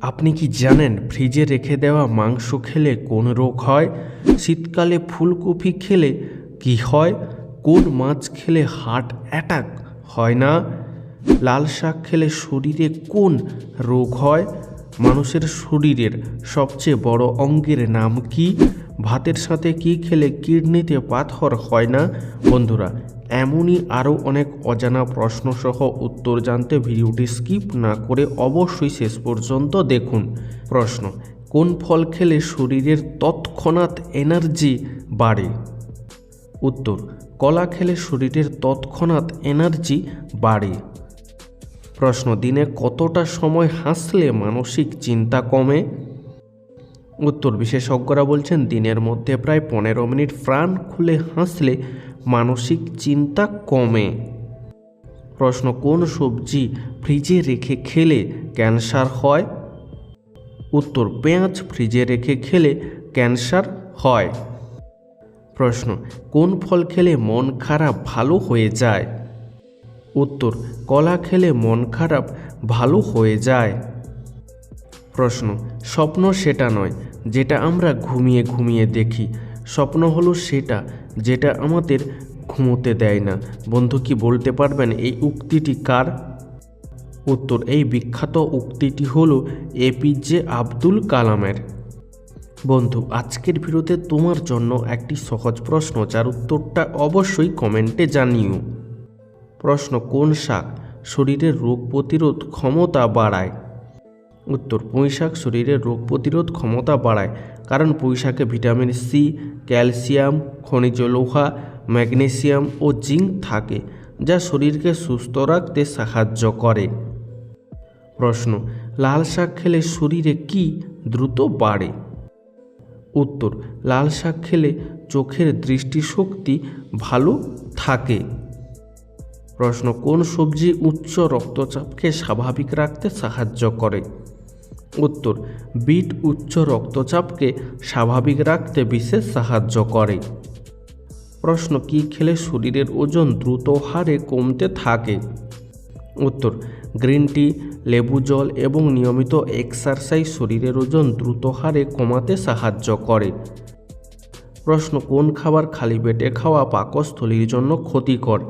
আপনি কি জানেন ফ্রিজে রেখে দেওয়া মাংস খেলে কোন রোগ হয়? শীতকালে ফুলকপি খেলে কি হয়? কোন মাছ খেলে হার্ট অ্যাটাক হয় না? লাল শাক খেলে শরীরে কোন রোগ হয়? মানুষের শরীরের সবচেয়ে বড় অঙ্গের নাম কি? ভাতের সাথে কি খেলে কিডনিতে পাথর হয় না? বন্ধুরা এমনই আরও অনেক অজানা প্রশ্নসহ উত্তর জানতে ভিডিওটি স্কিপ না করে অবশ্যই শেষ পর্যন্ত দেখুন। প্রশ্ন, কোন ফল খেলে শরীরের তৎক্ষণাৎ এনার্জি বাড়ে? উত্তর, কলা খেলে শরীরের তৎক্ষণাৎ এনার্জি বাড়ে। প্রশ্ন, দিনে কতটা সময় হাসলে মানসিক চিন্তা কমে? উত্তর বিশেষজ্ঞরা বলছেন, দিনের মধ্যে প্রায় পনেরো মিনিট প্রাণ খুলে হাসলে মানসিক চিন্তা কমে। প্রশ্ন, কোন সবজি ফ্রিজে রেখে খেলে ক্যান্সার হয়? উত্তর, পেঁয়াজ ফ্রিজে রেখে খেলে ক্যান্সার হয়। প্রশ্ন, কোন ফল খেলে মন খারাপ ভালো হয়ে যায়? উত্তর, কলা খেলে মন খারাপ ভালো হয়ে যায়। প্রশ্ন, স্বপ্ন সেটা নয় যেটা আমরা ঘুমিয়ে ঘুমিয়ে দেখি। স্বপ্ন হলো সেটা, যেটা আমাদের ঘুমোতে দেয় না। বন্ধু কি বলতে পারবেন, এই উক্তিটি কার? উত্তর, এই বিখ্যাত উক্তিটি হলো এপিজে আব্দুল কালামের। বন্ধু, আজকের ভিডিওতে তোমার জন্য একটি সহজ প্রশ্ন, যার উত্তরটা অবশ্যই কমেন্টে জানিও। প্রশ্ন, কোন শাক শরীরের রোগ প্রতিরোধ ক্ষমতা বাড়ায়? উত্তর পুঁই শাক শরীরের রোগ প্রতিরোধ ক্ষমতা বাড়ায়, কারণ পুঁই শাকে ভিটামিন সি, ক্যালসিয়াম, খনিজ লোহা, ম্যাগনেসিয়াম ও জিঙ্ক থাকে, যা শরীরকে সুস্থ রাখতে সাহায্য করে। প্রশ্ন, লাল শাক খেলে শরীরে কি দ্রুত বাড়ে? উত্তর, লাল শাক খেলে চোখের দৃষ্টিশক্তি ভালো থাকে। প্রশ্ন, কোন সবজি উচ্চ রক্তচাপকে স্বাভাবিক রাখতে সাহায্য করে? উত্তর, বিট উচ্চ রক্তচাপকে স্বাভাবিক রাখতে বিশেষ সাহায্য করে। প্রশ্ন, কি খেলে শরীরের ওজন দ্রুত হারে কমতে থাকে? উত্তর, গ্রিন টি, লেবু জল এবং নিয়মিত এক্সারসাইজ শরীরের ওজন দ্রুত হারে কমাতে সাহায্য করে। প্রশ্ন, কোন খাবার খালি পেটে খাওয়া পাকস্থলীর জন্য ক্ষতিকর?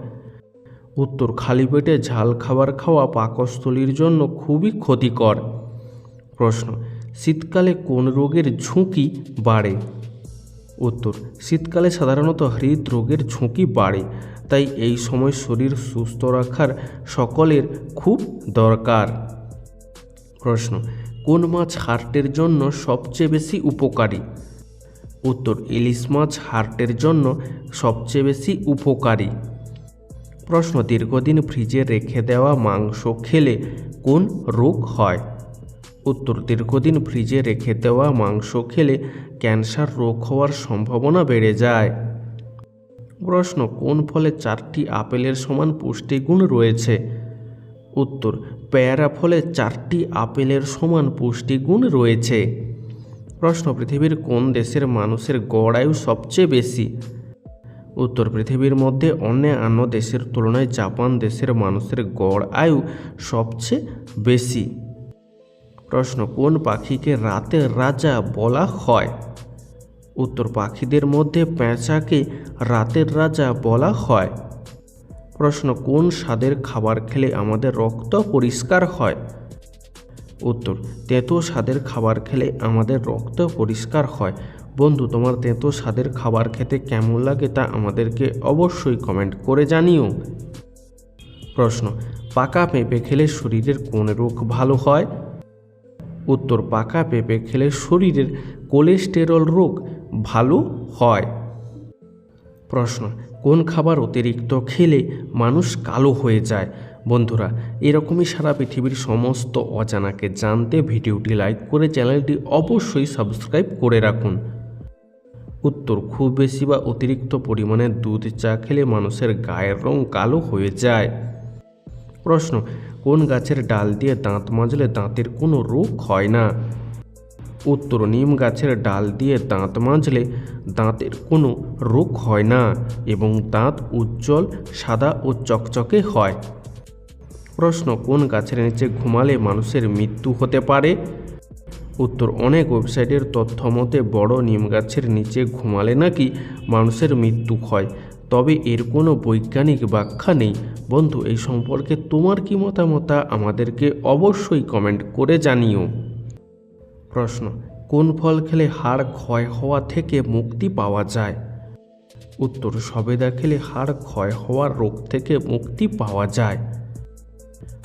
উত্তর খালি পেটে ঝাল খাবার খাওয়া পাকস্থলীর জন্য খুবই ক্ষতিকর। প্রশ্ন, শীতকালে কোন রোগের ঝুঁকি বাড়ে? উত্তর, শীতকালে সাধারণত হৃদরোগের ঝুঁকি বাড়ে, তাই এই সময় শরীর সুস্থ রাখার সকলের খুব দরকার। প্রশ্ন, কোন মাছ হার্টের জন্য সবচেয়ে বেশি উপকারী? উত্তর, ইলিশ মাছ হার্টের জন্য সবচেয়ে বেশি উপকারী। প্রশ্ন, দীর্ঘদিন ফ্রিজে রেখে দেওয়া মাংস খেলে কোন রোগ হয়? উত্তর, দীর্ঘদিন ফ্রিজে রেখে দেওয়া মাংস খেলে ক্যান্সার রোগ হওয়ার সম্ভাবনা বেড়ে যায়। প্রশ্ন, কোন ফলে চারটি আপেলের সমান পুষ্টিগুণ রয়েছে? উত্তর, পেয়ারা ফলে চারটি আপেলের সমান পুষ্টিগুণ রয়েছে। প্রশ্ন, পৃথিবীর কোন দেশের মানুষের গড় আয়ু সবচেয়ে বেশি? উত্তর পৃথিবীর মধ্যে অন্যান্য দেশের তুলনায় জাপান দেশের মানুষের গড় আয়ু সবচেয়ে বেশি। প্রশ্ন, কোন পাখিকে রাতের রাজা বলা হয়? উত্তর, পাখিদের মধ্যে পেঁচাকে রাতের রাজা বলা হয়। প্রশ্ন, কোন স্বাদের খাবার খেলে আমাদের রক্ত পরিষ্কার হয়? উত্তর, তেঁতো স্বাদের খাবার খেলে আমাদের রক্ত পরিষ্কার হয়। বন্ধু, তোমার তেঁতো স্বাদের খাবার খেতে কেমন লাগে তা আমাদেরকে অবশ্যই কমেন্ট করে জানিও। প্রশ্ন, পাকা পেঁপে খেলে শরীরের কোন রোগ ভালো হয়? উত্তর, পাকা পেঁপে খেলে শরীরের কোলেস্টেরল রোগ ভালো হয়। প্রশ্ন, কোন খাবার অতিরিক্ত খেলে মানুষ কালো হয়ে যায়? বন্ধুরা, এরকমই সারা পৃথিবীর সমস্ত অজানাকে জানতে ভিডিওটি লাইক করে চ্যানেলটি অবশ্যই সাবস্ক্রাইব করে রাখুন। উত্তর, খুব বেশি বা অতিরিক্ত পরিমাণে দুধ চা খেলে মানুষের গায়ের রং কালো হয়ে যায়। প্রশ্ন, কোন গাছের ডাল দিয়ে দাঁত মাজলে দাঁতের কোনো রোগ হয় না? উত্তর, নিম গাছের ডাল দিয়ে দাঁত মাজলে দাঁতের কোনো রোগ হয় না এবং দাঁত উজ্জ্বল, সাদা ও চকচকে হয়। প্রশ্ন, কোন গাছের নিচে ঘুমালে মানুষের মৃত্যু হতে পারে? উত্তর, অনেক ওয়েবসাইটের তথ্য মতে বড় নিম গাছের নিচে ঘুমালে নাকি মানুষের মৃত্যু হয়। তবে এর কোনো বৈজ্ঞানিক ব্যাখ্যা নেই। বন্ধু, এই সম্পর্কে তোমার কি মতামত আমাদেরকে অবশ্যই কমেন্ট করে জানিও। প্রশ্ন, কোন ফল খেলে হাড় ক্ষয় হওয়া থেকে মুক্তি পাওয়া যায়? উত্তর, সবেদা খেলে হাড় ক্ষয় হওয়ার রোগ থেকে মুক্তি পাওয়া যায়।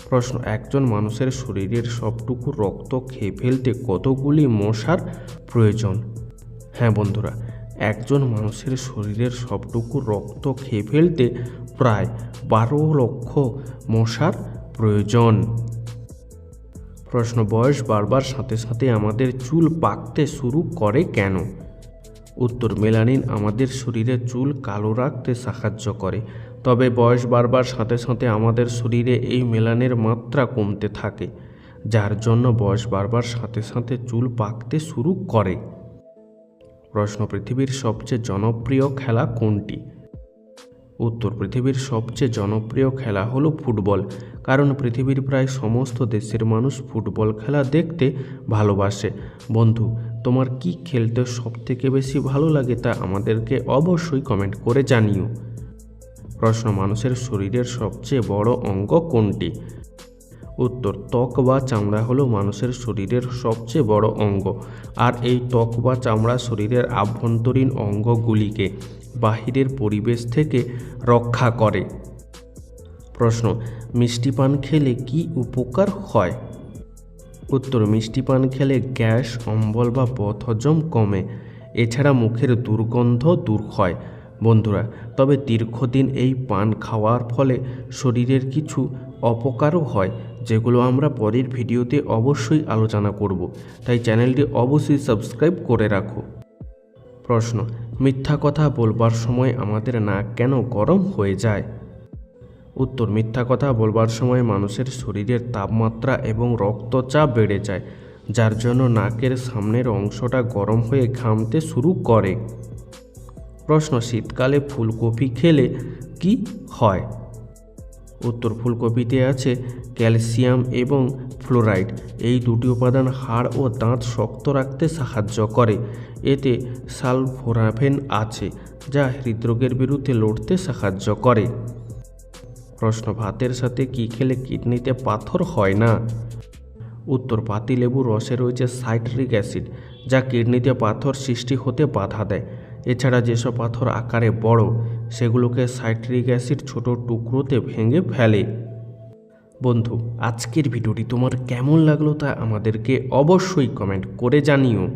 প্রশ্ন, একজন মানুষের শরীরের সবটুকু রক্ত খেয়ে ফেলতে কতগুলি মশার প্রয়োজন? হ্যাঁ বন্ধুরা, একজন মানুষের শরীরের সবটুকু রক্ত খেয়ে ফেলতে প্রায় বারো লক্ষ মশার প্রয়োজন। প্রশ্ন, বয়স বাড়বার সাথে সাথে আমাদের চুল পাকতে শুরু করে কেন? উত্তর, মেলানিন আমাদের শরীরে চুল কালো রাখতে সাহায্য করে। তবে বয়স বাড়বার সাথে সাথে আমাদের শরীরে এই মেলানের মাত্রা কমতে থাকে, যার জন্য বয়স বাড়বার সাথে সাথে চুল পাকতে শুরু করে। প্রশ্ন, পৃথিবীর সবচেয়ে জনপ্রিয় খেলা কোনটি? উত্তর, পৃথিবীর সবচেয়ে জনপ্রিয় খেলা হলো ফুটবল, কারণ পৃথিবীর প্রায় সমস্ত দেশের মানুষ ফুটবল খেলা দেখতে ভালোবাসে। বন্ধু, তোমার কি খেলতে সবথেকে বেশি ভালো লাগে তা আমাদেরকে অবশ্যই কমেন্ট করে জানিও। প্রশ্ন, মানুষের শরীরের সবচেয়ে বড় অঙ্গ কোনটি? উত্তর, ত্বক বা চামড়া হলো মানুষের শরীরের সবচেয়ে বড় অঙ্গ। আর এই ত্বক বা চামড়া শরীরের আভ্যন্তরীণ অঙ্গগুলিকে বাহিরের পরিবেশ থেকে রক্ষা করে। প্রশ্ন, মিষ্টি পান খেলে কি উপকার হয়? উত্তর, মিষ্টি পান খেলে গ্যাস, অম্বল বা বদহজম কমে। এছাড়া মুখের দুর্গন্ধ দূর হয়। বন্ধুরা, তবে দীর্ঘদিন এই পান খাওয়ার ফলে শরীরের কিছু অপকারও হয়, যেগুলো আমরা পরের ভিডিওতে অবশ্যই আলোচনা করব। তাই চ্যানেলটি অবশ্যই সাবস্ক্রাইব করে রাখো। প্রশ্ন, মিথ্যা কথা বলবার সময় আমাদের নাক কেন গরম হয়ে যায়? উত্তর, মিথ্যা কথা বলবার সময় মানুষের শরীরের তাপমাত্রা এবং রক্তচাপ বেড়ে যায়, যার জন্য নাকের সামনের অংশটা গরম হয়ে ঘামতে শুরু করে। প্রশ্ন, শীতকালে ফুলকপি খেলে কি হয়? উত্তর, ফুলকপিতে আছে ক্যালসিয়াম এবং ফ্লোরাইড। এই দুটি উপাদান হাড় ও দাঁত শক্ত রাখতে সাহায্য করে। এতে সালফোরাফেন আছে, যা হৃদরোগের বিরুদ্ধে লড়তে সাহায্য করে। প্রশ্ন, ভাতের সাথে কি খেলে কিডনিতে পাথর হয় না? উত্তর, পাতিলেবুর রসে রয়েছে সাইট্রিক অ্যাসিড, যা কিডনিতে পাথর সৃষ্টি হতে বাধা দেয়। এছাড়া যেসব পাথর আকারে বড়, সেগুলোকে সাইট্রিক অ্যাসিড ছোট টুকরোতে ভেঙে ফেলে। বন্ধু, আজকের ভিডিওটি তোমার কেমন লাগল তা আমাদেরকে অবশ্যই কমেন্ট করে জানিও।